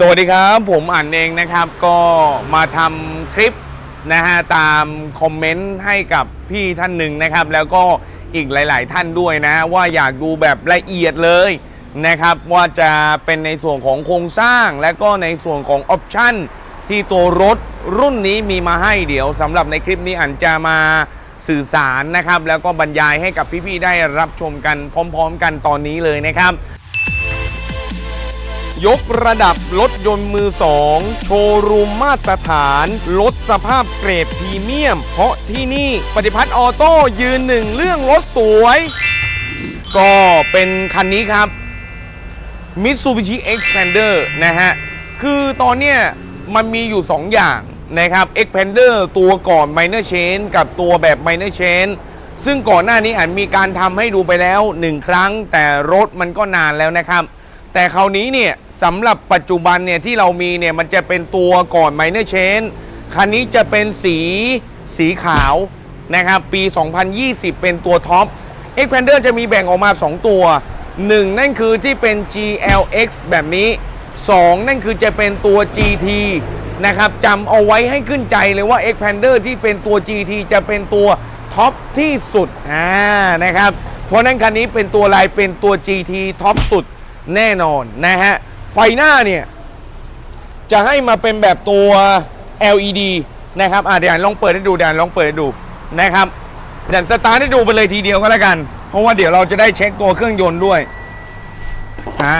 สวัสดีครับผมอ่านเองนะครับก็มาทำคลิปนะฮะตามคอมเมนต์ให้กับพี่ท่านหนึ่งนะครับ แล้วก็อีกหลาย ๆ ท่านด้วยนะ ว่าอยากดูแบบละเอียดเลยนะครับ ว่าจะเป็นในส่วนของโครงสร้าง และก็ในส่วนของออปชั่นที่ตัวรถรุ่นนี้มีมาให้เดี๋ยวสำหรับในคลิปนี้อันจะมาสื่อสารนะครับ แล้วก็บรรยายให้กับพี่ ๆ ได้รับชมกันพร้อม ๆ กันตอนนี้เลยนะครับ ยกระดับรถยนต์มือสองโชว์รูมมาตรฐานลดสภาพเกรดพรีเมียม เพราะที่นี่ปฏิพัฒน์ออโต้ยืนหนึ่งเรื่องรถสวย ก็เป็นคันนี้ครับ Mitsubishi Xpander นะฮะ คือตอนเนี้ยมันมีอยู่ 2 อย่างนะครับ Xpander ตัวก่อน Minor Chain กับตัวแบบ Minor Chain ซึ่งก่อนหน้านี้อาจมีการทำให้ดูไปแล้ว 1 ครั้ง แต่รถมันก็นานแล้วนะครับ แต่คราวนี้เนี่ยสำหรับปัจจุบันเนี่ยที่เรามีเนี่ยมันจะเป็นตัวก่อน Minor Change คันนี้จะเป็นสีสีขาวนะครับปี 2020 เป็นตัวท็อป Xpander จะมีแบ่งออกมา 2 ตัว 1 นั่นคือที่เป็น GLX แบบนี้ 2 นั่นคือจะเป็นตัว GT นะครับจำเอาไว้ให้ขึ้นใจเลยว่า Xpander ที่เป็นตัว GT จะเป็นตัวท็อปที่สุดอ่านะครับเพราะนั้นคันนี้เป็นตัวลายเป็นตัว GT ท็อปสุด แน่นอนนะฮะ ไฟหน้าเนี่ย จะให้มาเป็นแบบตัว LED นะครับอะเดี๋ยวลองเปิดให้ดูเดี๋ยวลองเปิดให้ดูนะครับเดี๋ยวสตาร์ทให้ดูไปเลยทีเดียวก็แล้วกัน เพราะว่าเดี๋ยวเราจะได้เช็คตัวเครื่องยนต์ด้วยอ่า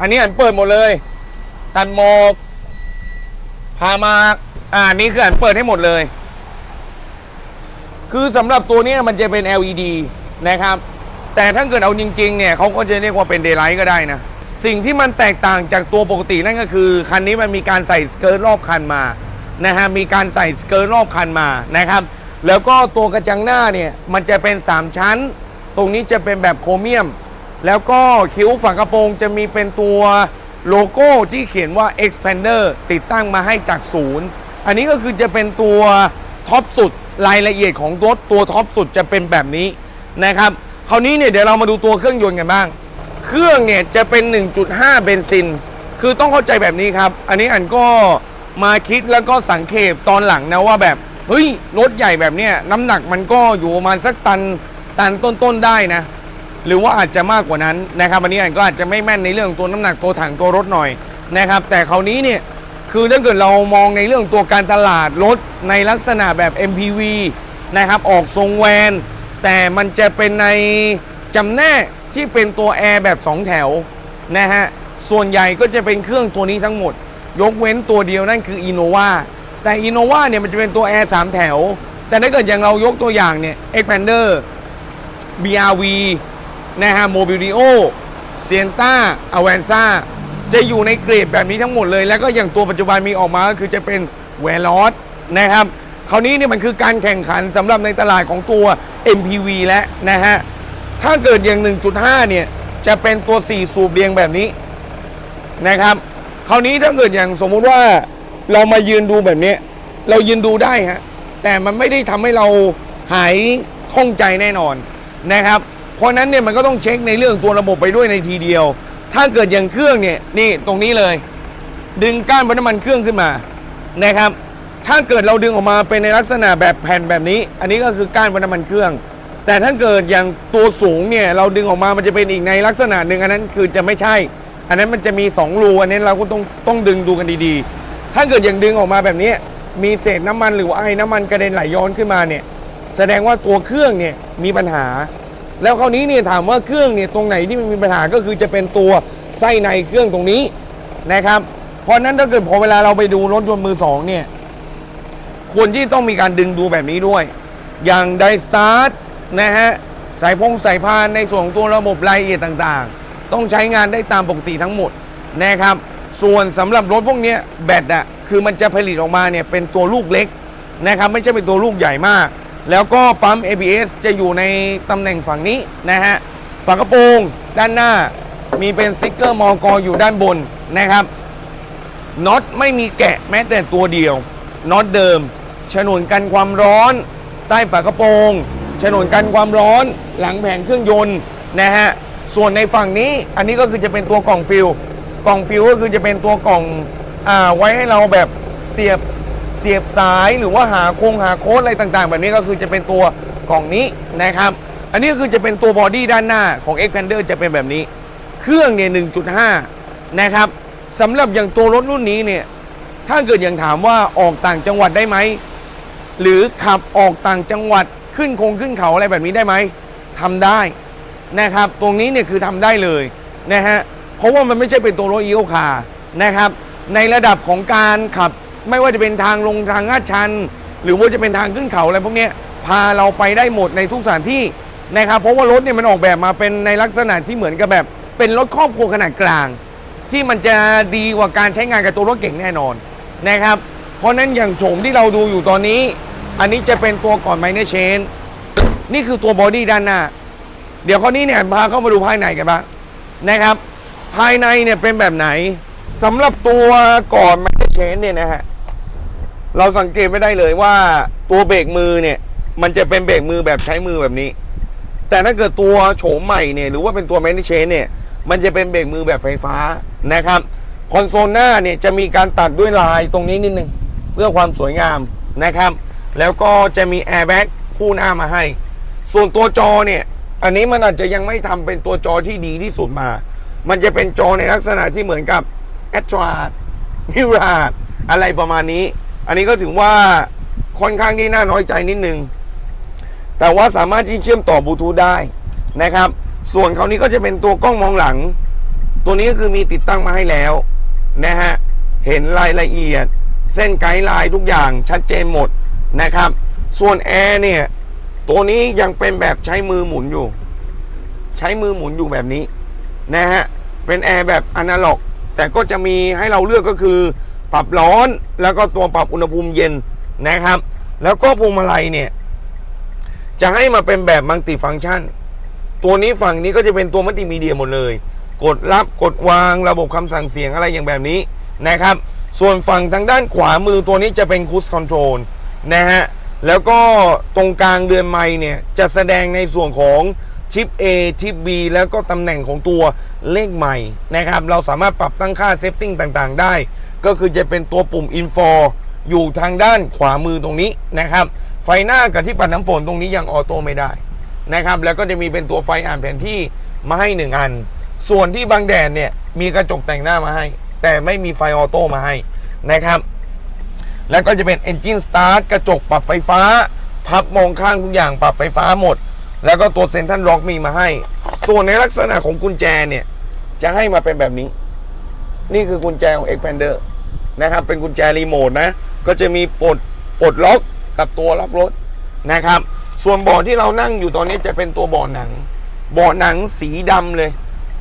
อันนี้อันเปิดหมดเลย ตันหมกพามาอ่านี่คืออันเปิดให้หมดเลย คือสำหรับตัวนี้มันจะเป็น LED นะครับ แต่ถ้าเกิดเอาจริงๆเนี่ยเขาก็จะเรียกว่าเป็น daylight ก็ได้นะ สิ่งที่มันแตกต่างจากตัวปกตินั่นก็คือ คันนี้มันมีการใส่สเกิร์ตรอบคันมานะฮะมีการใส่สเกิร์ตรอบคันมานะครับ แล้วก็ตัวกระจังหน้าเนี่ยมันจะเป็น 3 ชั้น ตรงนี้จะเป็นแบบโครเมียม แล้วก็คิ้วฝากระโปรงจะมีเป็นตัวโลโก้ที่เขียนว่า Expander ติดตั้งมาให้จากศูนย์อันนี้ก็คือจะเป็นตัวท็อปสุดรายละเอียดของรถตัวท็อปสุดจะเป็นแบบนี้นะครับ คราวนี้เนี่ยเดี๋ยวเรามาดูตัวเครื่องยนต์กันบ้าง เครื่องเนี่ยจะเป็น 1.5 เบนซิน คือต้องเข้าใจแบบนี้ครับ อันนี้อันก็มาคิดแล้วก็สังเกตตอนหลังนะว่าแบบ เฮ้ย รถใหญ่แบบเนี้ยน้ำหนักมันก็อยู่ประมาณสักตันตันต้นๆได้นะ หรือว่าอาจจะมากกว่านั้นนะครับอันนี้อันก็อาจจะไม่แม่นในเรื่องตัวน้ำหนักตัวถังตัวรถหน่อยนะครับ แต่คราวนี้เนี่ยคือถ้าเกิดเรามองในเรื่องตัวการตลาดรถในลักษณะแบบ MPV นะครับออกทรงแวน แต่มันจะเป็นในจำแนกที่เป็นตัวแอร์แบบ 2 แถวนะฮะ ส่วนใหญ่ก็จะเป็นเครื่องตัวนี้ทั้งหมด ยกเว้นตัวเดียวนั่นคือ Innova แต่ Innova เนี่ยมันจะเป็นตัวแอร์3แถว แต่ถ้าเกิดอย่างเรายกตัวอย่างเนี่ย Expander BRV นะฮะ Mobilio Sienna Avanza จะอยู่ในเกรดแบบนี้ทั้งหมดเลย แล้วก็อย่างตัวปัจจุบันมีออกมาก็คือจะเป็น v e l o s นะครับ คราวนี้เนี่ยมันคือการแข่งขันสำหรับในตลาดของตัว MPV แล้วนะฮะ ถ้าเกิดอย่าง 1.5 เนี่ย จะเป็นตัว 4 สูบเรียงแบบนี้นะครับ คราวนี้ถ้าเกิดอย่างสมมุติว่าเรามายืนดูแบบนี้ เรายืนดูได้ฮะ แต่มันไม่ได้ทำให้เราหายข้องใจแน่นอนนะครับ เพราะนั้นเนี่ยมันก็ต้องเช็คในเรื่องตัวระบบไปด้วยในทีเดียว ถ้าเกิดอย่างเครื่องเนี่ยนี่ตรงนี้เลย ดึงก้านวัน้ำมันเครื่องขึ้นมานะครับ ถ้าเกิดเราดึงออกมาเป็นในลักษณะแบบแผ่นแบบนี้ อันนี้ก็คือก้านวัน้ำมันเครื่อง แต่ถ้าเกิดอย่างตัวสูงเนี่ยเราดึงออกมามันจะเป็นอีกในลักษณะหนึ่งอันนั้นคือจะไม่ใช่ อันนั้นมันจะมี2รูอันนี้เราก็ต้องต้องดึงดูกันดีๆ ถ้าเกิดอย่างดึงออกมาแบบนี้ มีเศษน้ำมันหรือว่าไอ้น้ำมันกระเด็นไหลย้อนขึ้นมาเนี่ยแสดงว่าตัวเครื่องเนี่ยมีปัญหา แล้วคราวนี้เนี่ยถามว่าเครื่องเนี่ยตรงไหนที่มันมีปัญหาก็คือจะเป็นตัวไส้ในเครื่องตรงนี้นะครับเพราะฉะนั้นถ้าเกิดพอเวลาเราไปดูรถยนต์มือสองเนี่ย ควรที่ต้องมีการดึงดูแบบนี้ด้วย อย่างไดสตาร์ทนะฮะสายพงสายพานในส่วนของตัวระบบรายละเอียดต่างๆ ต้องใช้งานได้ตามปกติทั้งหมดนะครับ ส่วนสำหรับรถพวกนี้แบตอะคือมันจะผลิตออกมาเนี่ยเป็นตัวลูกเล็กนะครับไม่ใช่เป็นตัวลูกใหญ่มาก แล้วก็ปั๊ม ABS จะอยู่ในตำแหน่งฝั่งนี้นะฮะฝากระโปรงด้านหน้ามีเป็นสติ๊กเกอร์มอกอยู่ด้านบนนะครับน็อตไม่มีแกะแม้แต่ตัวเดียวน็อตเดิม ฉนวนกันความร้อน ใต้ฝากระโปรงฉนวนกันความร้อนหลังแผงเครื่องยนต์นะฮะส่วนในฝั่งนี้อันนี้ก็คือจะเป็นตัวกล่องฟิลกล่องฟิวก็คือจะเป็นตัวกล่องอ่าไว้ให้เราแบบเสียบเสียบสายหรือว่าหาโครงหาโค้ดอะไรต่างๆ แบบนี้ก็คือจะเป็นตัวกล่องนี้นะครับ อันนี้ก็คือจะเป็นตัวบอดี้ด้านหน้าของ Xpander จะเป็นแบบนี้ เครื่องเนี่ย 1.5 นะครับสำหรับอย่างตัวรถรุ่นนี้เนี่ย ถ้าเกิดอย่างถามว่าออกต่างจังหวัดได้ไหม หรือขับออกต่างจังหวัดขึ้นคงขึ้นเขาอะไรแบบนี้ได้ไหมทำได้นะครับ ตรงนี้เนี่ยคือทำได้เลยนะฮะเพราะว่ามันไม่ใช่เป็นตัวรถอีโอคาร์นะครับ ในระดับของการขับไม่ว่าจะเป็นทางลงทางลาดชัน หรือว่าจะเป็นทางขึ้นเขาอะไรพวกเนี้ยพาเราไปได้หมดในทุกสถานที่นะครับ เพราะว่ารถเนี่ยมันออกแบบมาเป็นในลักษณะที่เหมือนกับแบบ เป็นรถครอบครัวขนาดกลาง ที่มันจะดีกว่าการใช้งานกับตัวรถเก่งแน่นอนนะครับ เพราะนั้นอย่างโฉมที่เราดูอยู่ตอนนี้ อันนี้จะเป็นตัวก่อนไมเนเชนนี่คือตัวบอดี้ด้านหน้า เดี๋ยวคราวนี้เนี่ยพาเข้ามาดูภายในกันบ้างนะครับ ภายในเนี่ยเป็นแบบไหนสำหรับตัวก่อนไมเนเชนเนี่ยนะฮะเราสังเกตไม่ได้เลยว่าตัวเบรกมือเนี่ย มันจะเป็นเบรกมือแบบใช้มือแบบนี้ แต่ถ้าเกิดตัวโฉมใหม่เนี่ยหรือว่าเป็นตัวแมนเชนเนี่ย มันจะเป็นเบรกมือแบบไฟฟ้านะครับคอนโซลหน้าเนี่ยจะมีการตัดด้วยลายตรงนี้นิดนึง เพื่อความสวยงามนะครับ แล้วก็จะมีแอร์แบ็กคู่หน้ามาให้ ส่วนตัวจอเนี่ย อันนี้มันอาจจะยังไม่ทำเป็นตัวจอที่ดีที่สุดมา มันจะเป็นจอในลักษณะที่เหมือนกับ a t r a มิราดอะไรประมาณนี้ อันนี้ก็ถือว่าค่อนข้างที่น่าน้อยใจนิดนึง แต่ว่าสามารถที่เชื่อมต่อบลูทูธได้นะครับ ส่วนเขาวนี้ก็จะเป็นตัวกล้องมองหลัง ตัวนี้ก็คือมีติดตั้งมาให้แล้วนะฮะ เห็นรายละเอียด เส้นไกด์ไลน์ทุกอย่างชัดเจนหมด นะครับ ส่วนแอร์เนี่ย ตัวนี้ยังเป็นแบบใช้มือหมุนอยู่ ใช้มือหมุนอยู่แบบนี้นะฮะ เป็นแอร์แบบอนาล็อก แต่ก็จะมีให้เราเลือกก็คือ ปรับร้อนแล้วก็ตัวปรับอุณหภูมิเย็นนะครับ แล้วก็พวงมาลัยเนี่ย จะให้มาเป็นแบบมัลติฟังก์ชัน ตัวนี้ฝั่งนี้ก็จะเป็นตัวมัลติมีเดียหมดเลย กดรับกดวางระบบคำสั่งเสียงอะไรอย่างแบบนี้นะครับ ส่วนฝั่งทางด้านขวามือตัวนี้จะเป็นคูสคอนโทรล นะฮะ แล้วก็ตรงกลางเรือนไม้เนี่ยจะแสดงในส่วนของชิป A ชิป B แล้วก็ตำแหน่งของตัวเลขใหม่นะครับ เราสามารถปรับตั้งค่าเซฟติ้งต่างๆ ได้ ก็คือจะเป็นตัวปุ่ม Info อยู่ทางด้านขวามือตรงนี้นะครับ ไฟหน้ากับที่ปัดน้ำฝนตรงนี้ยังออโต้ไม่ได้นะครับ แล้วก็จะมีเป็นตัวไฟอ่านแผนที่มาให้หนึ่งอัน ส่วนที่บางแดดเนี่ยมีกระจกแต่งหน้ามาให้ แต่ไม่มีไฟออโต้มาให้นะครับ แล้วก็จะเป็น Engine Start กระจกปรับไฟฟ้า พับมองข้างทุกอย่างปรับไฟฟ้าหมด แล้วก็ตัวเซนทันล็อกมีมาให้ ส่วนในลักษณะของกุญแจเนี่ย จะให้มาเป็นแบบนี้ นี่คือกุญแจของ Expander นะครับ เป็นกุญแจรีโมทนะ ก็จะมีปลดปลดล็อกกับตัวล็อกรถนะครับ ส่วนเบาะที่เรานั่งอยู่ตอนนี้จะเป็นตัวเบาะหนังเบาะหนังสีดำเลย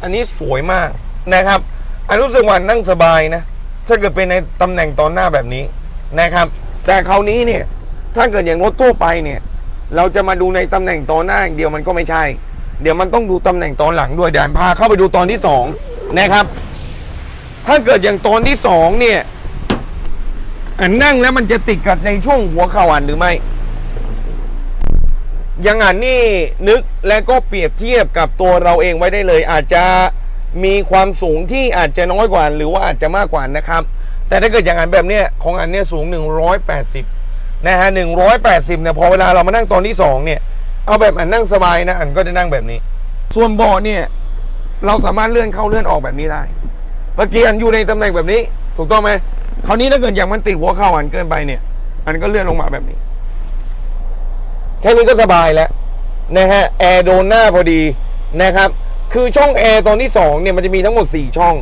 อันนี้สวยมากนะครับอันรู้สึกว่านั่งสบายนะ ถ้าเกิดเป็นในตำแหน่งตอนหน้าแบบนี้ นะครับ แต่คราวนี้เนี่ย ถ้าเกิดอย่างรถทั่วไปเนี่ย เราจะมาดูในตำแหน่งตอนหน้าอย่างเดียวมันก็ไม่ใช่ เดี๋ยวมันต้องดูตำแหน่งตอนหลังด้วยเดี๋ยวพาเข้าไปดูตอนที่สองนะครับ ถ้าเกิดอย่างตอนที่สองเนี่ยอันนั่งแล้วมันจะติดกับในช่วงหัวเข่าอันหรือไม่ยังอันนี่นึกและก็เปรียบเทียบกับตัวเราเองไว้ได้เลย อาจจะมีความสูงที่อาจจะน้อยกว่า หรือว่าอาจจะมากกว่านะครับ แต่ถ้าเกิดอย่างอันแบบเนี้ยของอันเนี้ยสูง 180 นะฮะ 180 เนี่ยพอเวลาเรามานั่งตอนที่สองเนี่ย เอาแบบอันนั่งสบายนะ อันก็จะนั่งแบบนี้ ส่วนเบาะเนี่ย เราสามารถเลื่อนเข้าเลื่อนออกแบบนี้ได้ เมื่อกี้อันอยู่ในตำแหน่งแบบนี้ ถูกต้องไหมคราวนี้ถ้าเกิดอย่างมันติดหัวเข่าอันเกินไปเนี่ย อันก็เลื่อนลงมาแบบนี้ แค่นี้ก็สบายแล้วนะฮะแอร์โดนหน้าพอดีนะครับ คือช่องแอร์ตอนที่2เนี่ยมันจะมีทั้งหมด 4 ช่อง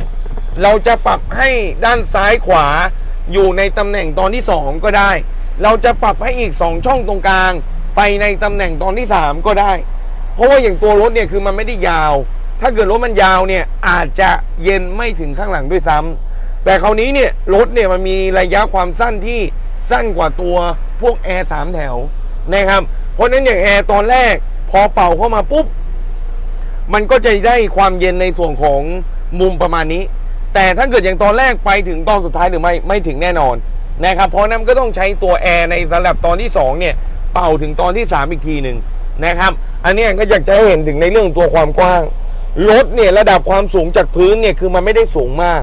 เราจะปรับให้ด้านซ้ายขวาอยู่ในตำแหน่งตอนที่ 2 ก็ได้ เราจะปรับให้อีก 2 ช่องตรงกลาง ไปในตำแหน่งตอนที่ 3 ก็ได้ เพราะว่าอย่างตัวรถเนี่ยคือมันไม่ได้ยาว ถ้าเกิดรถมันยาวเนี่ยอาจจะเย็นไม่ถึงข้างหลังด้วยซ้ำแต่คราวนี้เนี่ยรถเนี่ยมันมีระยะความสั้นที่สั้นกว่าตัวพวกแอร์สามแถวนะครับ เพราะฉะนั้นอย่างแอร์ตอนแรกพอเป่าเข้ามาปุ๊บ มันก็จะได้ความเย็นในส่วนของมุมประมาณนี้ แต่ถ้าเกิดอย่างตอนแรกไปถึงตอนสุดท้ายหรือไม่ไม่ถึงแน่นอนนะครับเพราะนั้นก็ต้องใช้ตัวแอร์ในสำหรับตอนที่2เนี่ยเป่าถึงตอนที่ 3 อีกทีหนึ่งนะครับ อันนี้ก็อยากจะให้เห็นถึงในเรื่องตัวความกว้างรถเนี่ยระดับความสูงจากพื้นเนี่ยคือมันไม่ได้สูงมาก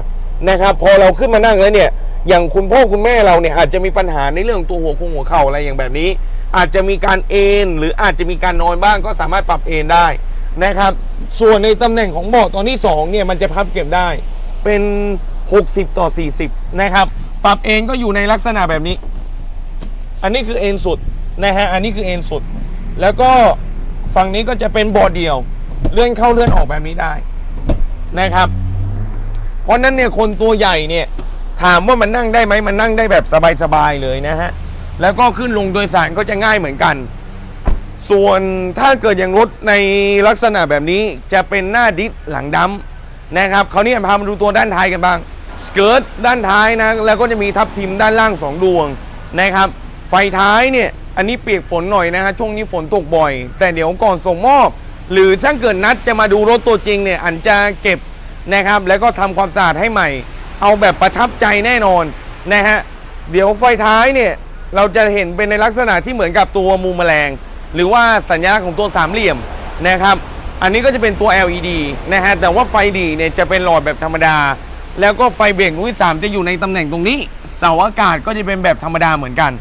นะครับพอเราขึ้นมานั่งแล้วเนี่ยอย่างคุณพ่อคุณแม่เราเนี่ยอาจจะมีปัญหาในเรื่องตัวหัวคงหัวเข่าอะไรอย่างแบบนี้ อาจจะมีการเอนหรืออาจจะมีการนอนบ้างก็สามารถปรับเอนได้นะครับ ส่วนในตำแหน่งของเบาะตอนที่สองเนี่ยมันจะพับเก็บได้ เป็น 60 ต่อ 40 นะครับ ปรับเอนก็อยู่ในลักษณะแบบนี้ อันนี้คือเอนสุดนะฮะ อันนี้คือเอนสุด แล้วก็ฝั่งนี้ก็จะเป็นบาะเดียว เลื่อนเข้าเลื่อนออกแบบนี้ได้นะครับ เพราะนั้นเนี่ยคนตัวใหญ่เนี่ยถามว่ามันนั่งได้ไหมมันนั่งได้แบบสบายๆเลยนะฮะ แล้วก็ขึ้นลงโดยสารก็จะง่ายเหมือนกัน ส่วนถ้าเกิดอย่างรถในลักษณะแบบนี้จะเป็นหน้าดิสหลังดำ นะครับคราวนี้พามาดูตัวด้านท้ายกันบ้างสเกิร์ตด้านท้ายนะแล้วก็จะมีทับทิมด้านล่างสองดวงนะครับ ไฟท้ายเนี่ยอันนี้เปียกฝนหน่อยนะฮะช่วงนี้ฝนตกบ่อย แต่เดี๋ยวก่อนส่งมอบ หรือถ้าเกิดนัดจะมาดูรถตัวจริงเนี่ยอันจะเก็บนะครับ แล้วก็ทำความสะอาดให้ใหม่ เอาแบบประทับใจแน่นอนนะฮะเดี๋ยวไฟท้ายเนี่ยเราจะเห็นเป็นในลักษณะที่เหมือนกับตัวมูมแมลง หรือว่าสัญลักษณ์ของตัวสามเหลี่ยมนะครับ อันนี้ก็จะเป็นตัว LED นะฮะแต่ว่าไฟดีเนี่ยจะเป็นหลอดแบบธรรมดา แล้วก็ไฟเบรกรุ่นสามจะอยู่ในตำแหน่งตรงนี้ เสาอากาศก็จะเป็นแบบธรรมดาเหมือนกัน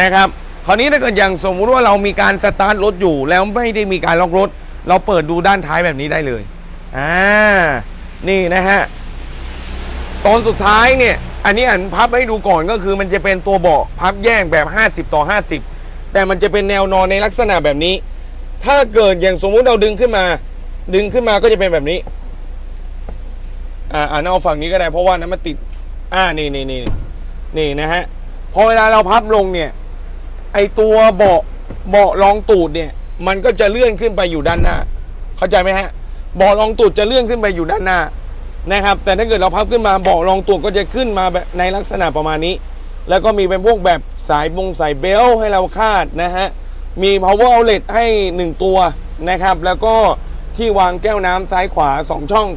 นะครับคราวนี้ถ้าเกิดอย่างสมมุติว่าเรามีการสตาร์ทรถอยู่ แล้วไม่ได้มีการล็อกรถ เราเปิดดูด้านท้ายแบบนี้ได้เลยอ่านี่นะฮะตอนสุดท้ายเนี่ยอันนี้อันพับให้ดูก่อนก็คือมันจะเป็นตัวเบาะพับแยกแบบ 50 ต่อ 50 แต่มันจะเป็นแนวนอนในลักษณะแบบนี้ ถ้าเกิดอย่างสมมุติเราดึงขึ้นมา ดึงขึ้นมาก็จะเป็นแบบนี้ อ่าอ่านเอาฝั่งนี้ก็ได้ เพราะว่านั้นมันติด อ่านี่นี่นี่นี่นะฮะพอเวลาเราพับลงเนี่ย ไอตัวเบาะเบาะรองตูดเนี่ย มันก็จะเลื่อนขึ้นไปอยู่ด้านหน้า เข้าใจไหมฮะเบาะรองตูดจะเลื่อนขึ้นไปอยู่ด้านหน้านะครับ แต่ถ้าเกิดเราพับขึ้นมาเบาะรองตูดก็จะขึ้นมาแบบในลักษณะประมาณนี้ แล้วก็มีเป็นพวกแบบสายบงสายเบลต์ให้เราคาดนะฮะ มี power outlet ให้ 1 ตัวนะครับ แล้วก็ที่วางแก้วน้ำซ้ายขวา 2 ช่อง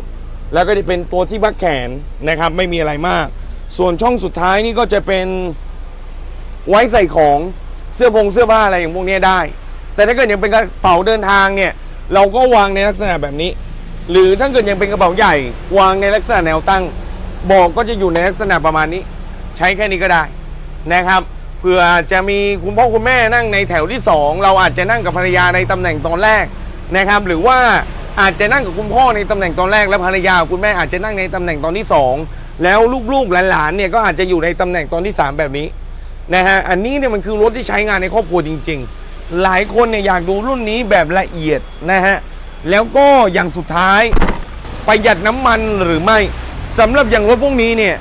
แล้วก็จะเป็นตัวที่บักแขนนะครับ ไม่มีอะไรมาก ส่วนช่องสุดท้ายนี่ก็จะเป็นไว้ใส่ของเสื้อผงเสื้อผ้าอะไรอย่างพวกนี้ได้ แต่ถ้าเกิดยังเป็นกระเป๋าเดินทางเนี่ยเราก็วางในลักษณะแบบนี้ หรือถ้าเกิดยังเป็นกระเป๋าใหญ่ วางในลักษณะแนวตั้งบอกก็จะอยู่ในลักษณะประมาณนี้ ใช้แค่นี้ก็ได้นะครับ เผื่อจะมีคุณพ่อคุณแม่นั่งในแถวที่ 2 เราอาจจะนั่งกับภรรยาในตำแหน่งตอนแรกนะครับ หรือว่าอาจจะนั่งกับคุณพ่อในตำแหน่งตอนแรก และภรรยาคุณแม่อาจจะนั่งในตำแหน่งตอนที่ 2 แล้วลูกๆหลานๆเนี่ยก็อาจจะอยู่ในตำแหน่งตอนที่ 3 แบบนี้นะฮะอันนี้เนี่ยมันคือรถที่ใช้งานในครอบครัวจริง ๆ หลายคนเนี่ยอยากดูรุ่นนี้แบบละเอียดนะฮะแล้วก็อย่างสุดท้ายประหยัดน้ำมันหรือไม่สำหรับอย่างรถพวกนี้เนี่ย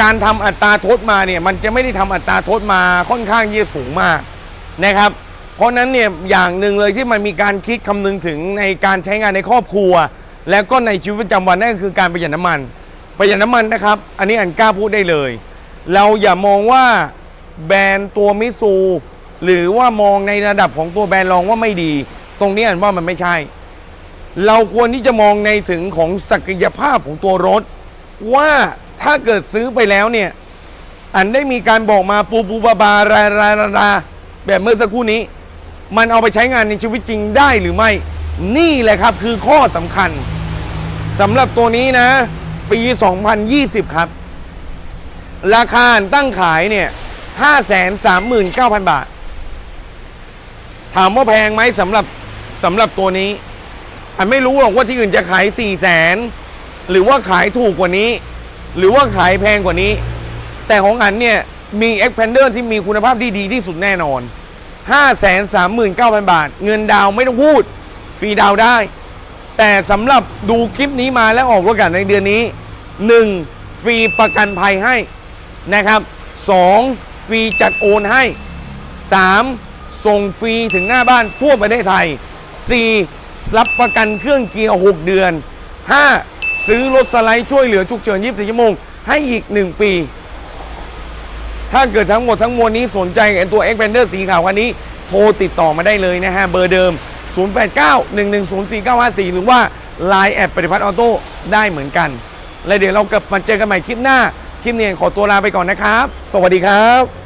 การทำอัตราโทษมาเนี่ยมันจะไม่ได้ทำอัตราโทษมาค่อนข้างเยอะสูงมากนะครับ เพราะนั้นเนี่ยอย่างหนึ่งเลยที่มันมีการคิดคำนึงถึงในการใช้งานในครอบครัว แล้วก็ในชีวิตประจำวันนั่นก็คือการประหยัดน้ำมัน ประหยัดน้ำมันนะครับ อันนี้อันกล้าพูดได้เลย เราอย่ามองว่าแบรนด์ตัวมิซูหรือว่ามองในระดับของตัวแบรนด์รองว่าไม่ดี ตรงนี้อันว่ามันไม่ใช่ เราควรที่จะมองในถึงของศักยภาพของตัวรถว่า ถ้าเกิดซื้อไปแล้วเนี่ย อันได้มีการบอกมาปูปูบาบารายรายราราแบบเมื่อสักครู่นี้ มันเอาไปใช้งานในชีวิตจริงได้หรือไม่ นี่แหละครับคือข้อสำคัญสำหรับตัวนี้นะ ปี 2020 ครับ ราคาตั้งขายเนี่ย 539,000 บาท ถามว่าแพงไหมสำหรับสำหรับตัวนี้ อันไม่รู้หรอกว่าที่อื่นจะขาย 4 0 0แสนหรือว่าขายถูกกว่านี้ หรือว่าขายแพงกว่านี้ แต่ของอันเนี่ย มี Expander ที่มีคุณภาพที่ดีที่สุดแน่นอน 539,000 บาท เงินดาวไม่ต้องพูด ฟรีดาวได้ แต่สำหรับดูคลิปนี้มาแล้วออกรถกันในเดือนนี้ 1. ฟรีประกันภัยให้นะครับ 2. ฟรีจัดโอนให้ 3. ส่งฟรีถึงหน้าบ้านทั่วประเทศไทย 4. รับประกันเครื่องเกียร์ 6 เดือน 5. ซื้อรถสไลด์ช่วยเหลือฉุกเฉิน 24 ชั่วโมง ให้อีก 1 ปี ถ้าเกิดทั้งหมดทั้งมวลนี้สนใจกับตัว x p a n d e r สีขาวคันนี้ โทรติดต่อมาได้เลยนะฮะ เบอร์เดิม 0891104954 หรือว่า Line แอดปฏิพัฒน์ออโต้ได้เหมือนกัน และเดี๋ยวเรากลับมาเจอกันใหม่คลิปหน้า คลิปนี้ขอตัวลาไปก่อนนะครับ สวัสดีครับ